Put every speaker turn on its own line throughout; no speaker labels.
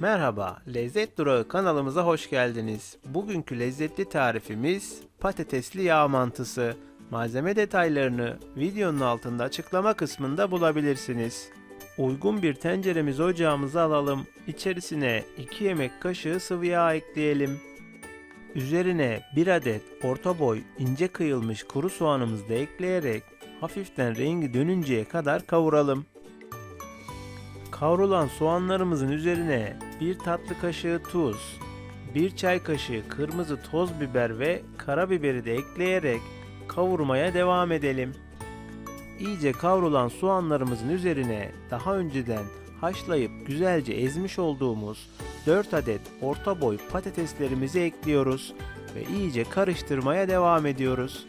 Merhaba, Lezzet Durağı kanalımıza hoş geldiniz. Bugünkü lezzetli tarifimiz patatesli yağ mantısı. Malzeme detaylarını videonun altında açıklama kısmında bulabilirsiniz. Uygun bir tenceremizi ocağımıza alalım. İçerisine 2 yemek kaşığı sıvı yağ ekleyelim. Üzerine 1 adet orta boy ince kıyılmış kuru soğanımızı da ekleyerek hafiften rengi dönünceye kadar kavuralım. Kavrulan soğanlarımızın üzerine bir tatlı kaşığı tuz, bir çay kaşığı kırmızı toz biber ve karabiberi de ekleyerek kavurmaya devam edelim. İyice kavrulan soğanlarımızın üzerine daha önceden haşlayıp güzelce ezmiş olduğumuz 4 adet orta boy patateslerimizi ekliyoruz ve iyice karıştırmaya devam ediyoruz.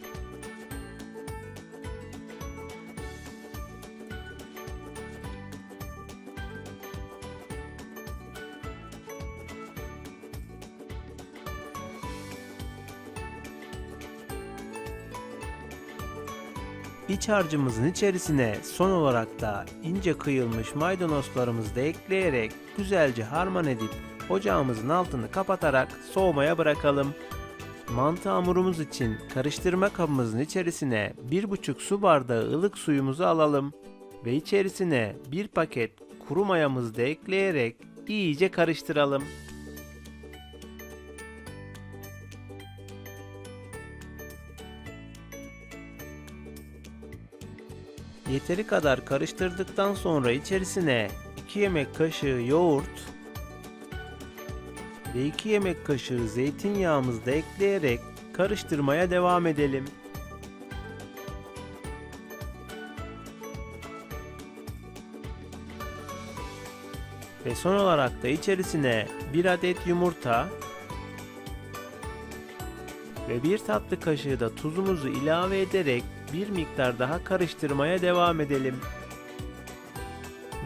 İç harcımızın içerisine son olarak da ince kıyılmış maydanozlarımızı da ekleyerek güzelce harman edip ocağımızın altını kapatarak soğumaya bırakalım. Mantı hamurumuz için karıştırma kabımızın içerisine 1,5 su bardağı ılık suyumuzu alalım ve içerisine bir paket kuru mayamızı da ekleyerek iyice karıştıralım. Yeteri kadar karıştırdıktan sonra içerisine 2 yemek kaşığı yoğurt ve 2 yemek kaşığı zeytinyağımızı da ekleyerek karıştırmaya devam edelim. Ve son olarak da içerisine 1 adet yumurta ve 1 tatlı kaşığı da tuzumuzu ilave ederek bir miktar daha karıştırmaya devam edelim.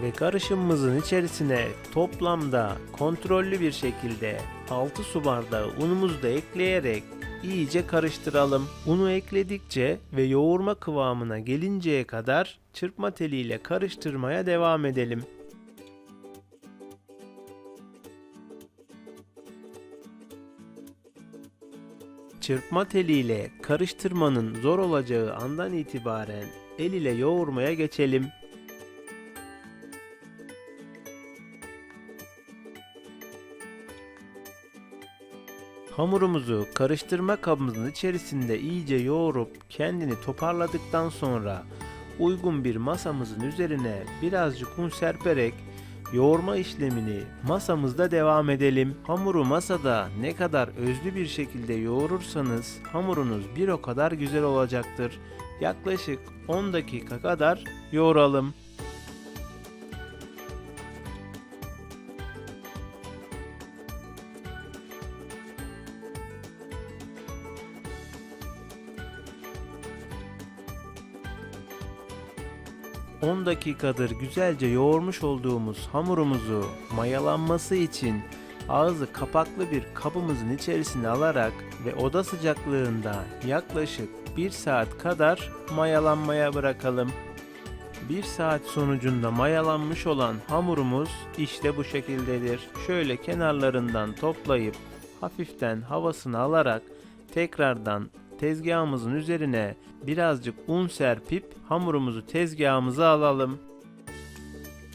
Ve karışımımızın içerisine toplamda kontrollü bir şekilde 6 su bardağı unumuzu da ekleyerek iyice karıştıralım. Unu ekledikçe ve yoğurma kıvamına gelinceye kadar çırpma teliyle karıştırmaya devam edelim. Çırpma teliyle karıştırmanın zor olacağı andan itibaren el ile yoğurmaya geçelim. Hamurumuzu karıştırma kabımızın içerisinde iyice yoğurup kendini toparladıktan sonra uygun bir masamızın üzerine birazcık un serperek Yoğurma işlemini masamızda devam edelim. Hamuru masada ne kadar özlü bir şekilde yoğurursanız hamurunuz bir o kadar güzel olacaktır. Yaklaşık 10 dakika kadar yoğuralım. ...10 dakikadır güzelce yoğurmuş olduğumuz hamurumuzu mayalanması için ağzı kapaklı bir kabımızın içerisine alarak ve oda sıcaklığında yaklaşık 1 saat kadar mayalanmaya bırakalım. 1 saat sonucunda mayalanmış olan hamurumuz işte bu şekildedir. Şöyle kenarlarından toplayıp hafiften havasını alarak tekrardan tezgahımızın üzerine birazcık un serpip hamurumuzu tezgahımıza alalım.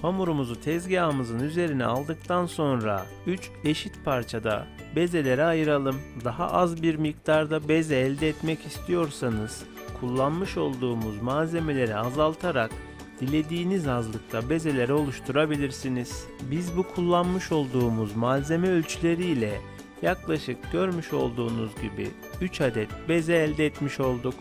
Hamurumuzu tezgahımızın üzerine aldıktan sonra 3 eşit parçada bezelere ayıralım. Daha az bir miktarda beze elde etmek istiyorsanız kullanmış olduğumuz malzemeleri azaltarak dilediğiniz azlıkta bezeleri oluşturabilirsiniz. Biz bu kullanmış olduğumuz malzeme ölçüleriyle yaklaşık görmüş olduğunuz gibi 3 adet beze elde etmiş olduk.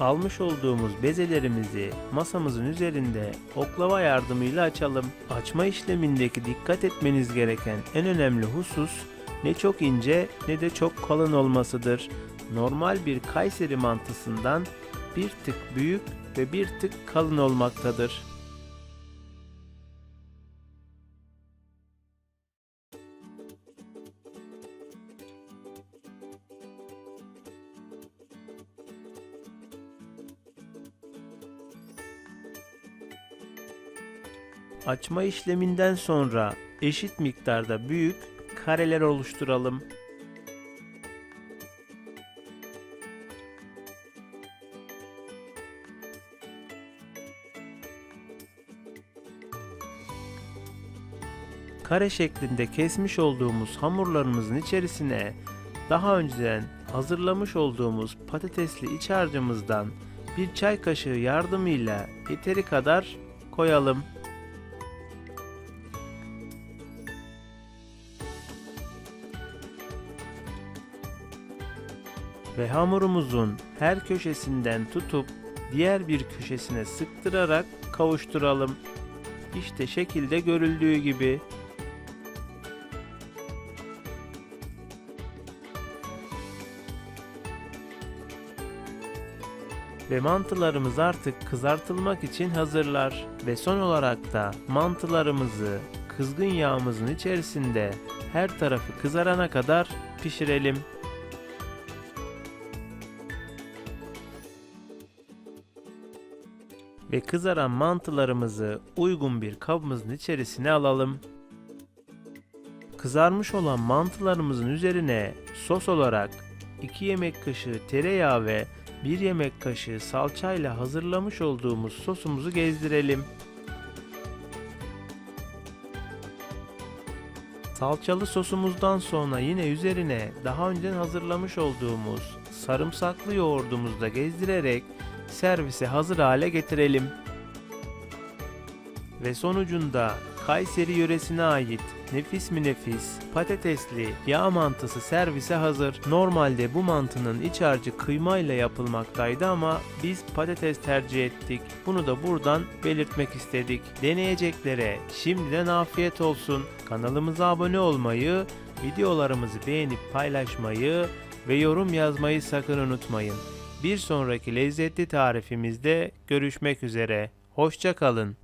Almış olduğumuz bezelerimizi masamızın üzerinde oklava yardımıyla açalım. Açma işlemindeki dikkat etmeniz gereken en önemli husus ne çok ince ne de çok kalın olmasıdır. Normal bir Kayseri mantısından bir tık büyük ve bir tık kalın olmaktadır. Açma işleminden sonra eşit miktarda büyük kareler oluşturalım. Kare şeklinde kesmiş olduğumuz hamurlarımızın içerisine daha önceden hazırlamış olduğumuz patatesli iç harcımızdan bir çay kaşığı yardımıyla yeteri kadar koyalım. Ve hamurumuzun her köşesinden tutup diğer bir köşesine sıktırarak kavuşturalım. İşte şekilde görüldüğü gibi. Ve mantılarımız artık kızartılmak için hazırlar. Ve son olarak da mantılarımızı kızgın yağımızın içerisinde her tarafı kızarana kadar pişirelim. Ve kızaran mantılarımızı uygun bir kabımızın içerisine alalım. Kızarmış olan mantılarımızın üzerine sos olarak 2 yemek kaşığı tereyağı ve 1 yemek kaşığı salçayla hazırlamış olduğumuz sosumuzu gezdirelim. Salçalı sosumuzdan sonra yine üzerine daha önceden hazırlamış olduğumuz sarımsaklı yoğurdumuzu da gezdirerek servise hazır hale getirelim. Ve sonucunda Kayseri yöresine ait nefis mi nefis patatesli yağ mantısı servise hazır. Normalde bu mantının iç harcı kıymayla yapılmaktaydı ama biz patates tercih ettik. Bunu da buradan belirtmek istedik. Deneyeceklere şimdiden afiyet olsun. Kanalımıza abone olmayı, videolarımızı beğenip paylaşmayı ve yorum yazmayı sakın unutmayın. Bir sonraki lezzetli tarifimizde görüşmek üzere. Hoşça kalın.